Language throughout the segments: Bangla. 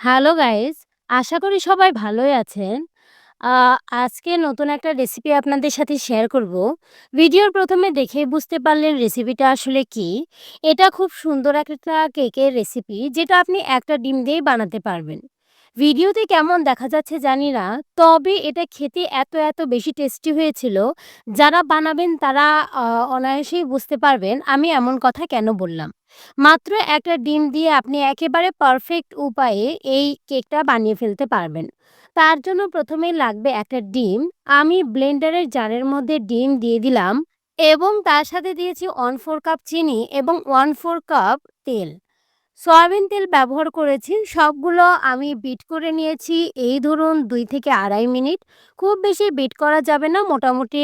হ্যালো গাইস, আশা করি সবাই ভালোই আছেন আজকে নতুন একটা রেসিপি আপনাদের সাথে শেয়ার করব। ভিডিওর প্রথমে দেখে বুঝতে পারলেন রেসিপিটা আসলে কি। এটা খুব সুন্দর একটা কেকের রেসিপি, যেটা আপনি একটা ডিম দিয়েই বানাতে পারবেন। ভিডিওতে কেমন দেখা যাচ্ছে জানি না, তবে এটা খেতে এত এত বেশি টেস্টি হয়েছিল, যারা বানাবেন তারা অনায়াসেই বুঝতে পারবেন আমি এমন কথা কেন বললাম। মাত্র একটা ডিম দিয়ে আপনি একেবারে পারফেক্ট উপায়ে এই কেকটা বানিয়ে ফেলতে পারবেন। তার জন্য প্রথমেই লাগবে একটা ডিম। আমি ব্লেন্ডারের জারের মধ্যে ডিম দিয়ে দিলাম এবং তার সাথে দিয়েছি 1/4 কাপ চিনি এবং 1/4 কাপ তেল। সয়াবিন তেল ব্যবহার করেছি। সবগুলো আমি বিট করে নিয়েছি এই ধরুন দুই থেকে ২.৫ মিনিট। খুব বেশি বিট করা যাবে না। মোটামুটি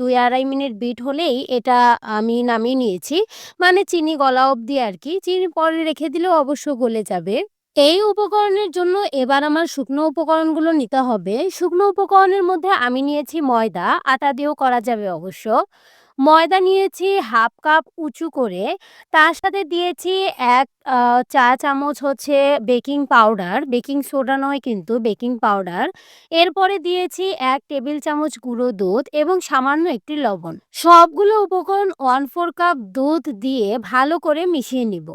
দুই ২-২.৫ মিনিট বিট হলেই এটা আমি নামিয়ে নিয়েছি। মানে চিনি গলা অবধি আর কি চিনি পরে রেখে দিলেও অবশ্য গলে যাবে। এই উপকরণের জন্য এবার আমার শুকনো উপকরণগুলো নিতে হবে। শুকনো উপকরণের মধ্যে আমি নিয়েছি ময়দা, আটা দিয়েও করা যাবে অবশ্য। ময়দা নিয়েছি হাফ কাপ উঁচু করে। তার সাথে দিয়েছি এক চা চামচ হচ্ছে বেকিং পাউডার, বেকিং সোডা নয় কিন্তু বেকিং পাউডার। এরপরে দিয়েছি এক টেবিল চামচ গুঁড়ো দুধ এবং সামান্য একটি লবণ। সবগুলো উপকরণ 1/4 কাপ দুধ দিয়ে ভালো করে মিশিয়ে নিব।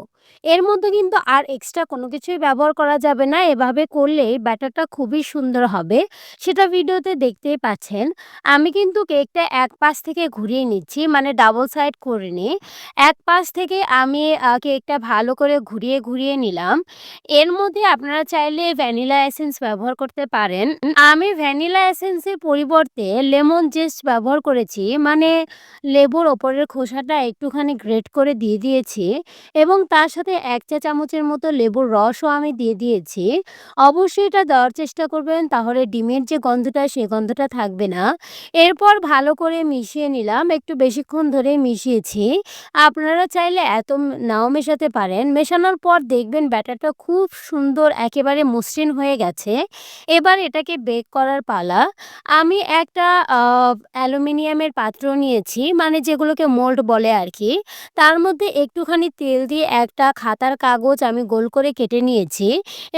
এর মধ্যে কিন্তু আর এক্সট্রা কোনো কিছুই ব্যবহার করা যাবে না। এভাবে করলেই ব্যাটারটা খুবই সুন্দর হবে। সেটা ভিডিওতে দেখতেই পাচ্ছেন। আমি কিন্তু কেকটা এক পাশ থেকে ঘুরিয়ে নিচ্ছি মানে ডাবল সাইড করিনি। এক পাশ থেকে আমি কেকটা ভালো করে ঘুরিয়ে, ঘুরিয়ে নিলাম। এর মধ্যে আপনারা চাইলে ভ্যানিলা এসেন্স ব্যবহার করতে পারেন। আমি ভ্যানিলা এসেন্সের পরিবর্তে লেমন জেস্ট ব্যবহার করেছি। মানে লেবুর ওপরের খোসাটা একটুখানি গ্রেট করে দিয়ে দিয়েছি এবং তার সাথে ১ চা চামচের মতো লেবুর রসও আমি দিয়ে দিয়েছি। অবশ্যই এটা দেওয়ার চেষ্টা করবেন, তাহলে ডিমের যে গন্ধটা, সে গন্ধটা থাকবে না। এরপর ভালো করে মিশিয়ে নিলাম। একটু বেশিক্ষণ ধরেই মিশিয়েছি। আপনারা চাইলে এত নাও মেশাতে পারেন। মেশানোর পর দেখবেন ব্যাটারটা খুব সুন্দর, একেবারে মসৃণ হয়ে গেছে। এবার এটাকে বেক করার পালা। আমি একটা অ্যালুমিনিয়ামের পাত্র নিয়েছি মানে যেগুলোকে মোল্ড বলে আর কি তার মধ্যে একটুখানি তেল দিয়ে একটা খাতার কাগজ আমি গোল করে কেটে নিয়েছি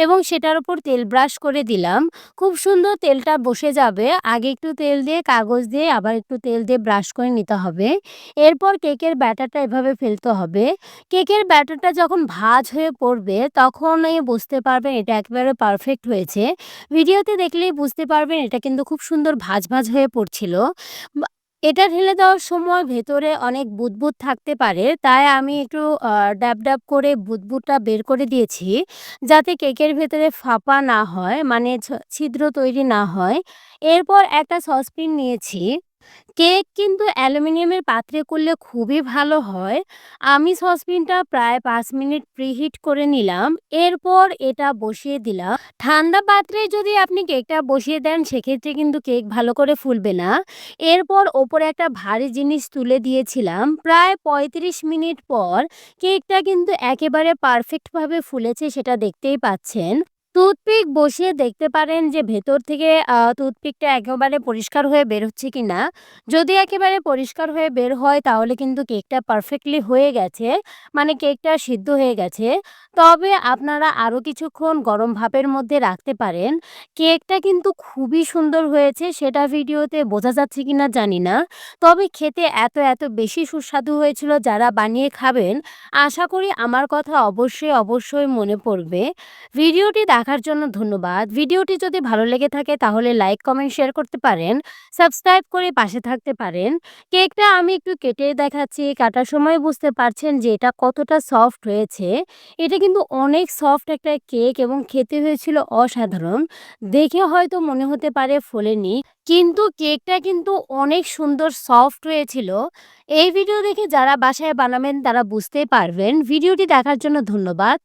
এবং সেটার উপর তেল ব্রাশ করে দিলাম। খুব সুন্দর তেলটা বসে যাবে। আগে একটু তেল দিয়ে কাগজ দিয়ে আবার একটু তেল দিয়ে ব্রাশ করে নিতে হবে। এরপর কেকের ব্যাটারটা এভাবে ফেলতে হবে। কেকের ব্যাটারটা যখন ভাঁজ হয়ে পড়বে তখনই বুঝতে পারবেন এটা একেবারে পারফেক্ট হয়েছে। ভিডিওতে দেখলেই বুঝতে পারবেন এটা কিন্তু খুব সুন্দর ভাঁজ, ভাজ হয়ে পড়ছিল। এটা ঢেলে দেওয়ার সময় ভেতরে অনেক বুদবুদ থাকতে পারে। তাই আমি একটু ডাব ড্যাব করে বুদবুদটা বের করে দিয়েছি। যাতে কেকের ভেতরে ফাঁপা না হয় মানে ছিদ্র তৈরি না হয়। এরপর একটা সসপিন নিয়েছি। কেক কিন্তু অ্যালুমিনিয়ামের পাত্রে করলে খুবই ভালো হয়। আমি সসপ্যানটা প্রায় পাঁচ মিনিট প্রিহিট করে নিলাম। এরপর এটা বসিয়ে দিলাম। ঠান্ডা পাত্রে যদি আপনি কেকটা বসিয়ে দেন, সেক্ষেত্রে কিন্তু কেক ভালো করে ফুলবে না। এরপর ওপরে একটা ভারী জিনিস তুলে দিয়েছিলাম। প্রায় ৩৫ মিনিট পর কেকটা কিন্তু একেবারে পারফেক্টভাবে ফুলেছে, সেটা দেখতেই পাচ্ছেন। টুথপিক বসিয়ে দেখতে পারেন যে ভেতর থেকে টুথপিকটা একেবারে পরিষ্কার হয়ে বের হচ্ছে কি না যদি একেবারে পরিষ্কার হয়ে বের হয় তাহলে কিন্তু কেকটা পারফেক্টলি হয়ে গেছে। মানে কেকটা সিদ্ধ হয়ে গেছে। তবে আপনারা আরও কিছুক্ষণ গরম ভাপের মধ্যে রাখতে পারেন। কেকটা কিন্তু খুবই সুন্দর হয়েছে সেটা ভিডিওতে বোঝা যাচ্ছে কি না জানি না। তবে খেতে এত এত বেশি সুস্বাদু হয়েছিল যারা বানিয়ে খাবেন আশা করি আমার কথা অবশ্যই, অবশ্যই মনে পড়বে। ভিডিওটি দেখার জন্য ধন্যবাদ। ভিডিওটি যদি ভালো লেগে থাকে তাহলে লাইক, কমেন্ট, শেয়ার করতে পারেন। সাবস্ক্রাইব করে পাশে থাকতে পারেন। কেকটা আমি একটু কেটে দেখাচ্ছি। কাটার সময় বুঝতে পারছেন যে এটা কতটা সফট হয়েছে। এটা কিন্তু অনেক সফট একটা কেক এবং খেতে হয়েছিল অসাধারণ। দেখে হয়তো মনে হতে পারে ফোলেনি। কিন্তু কেকটা কিন্তু অনেক সুন্দর সফট হয়েছিল। এই ভিডিও দেখে যারা বাসায় বানাবেন তারা বুঝতেই পারবেন। ভিডিওটি দেখার জন্য ধন্যবাদ।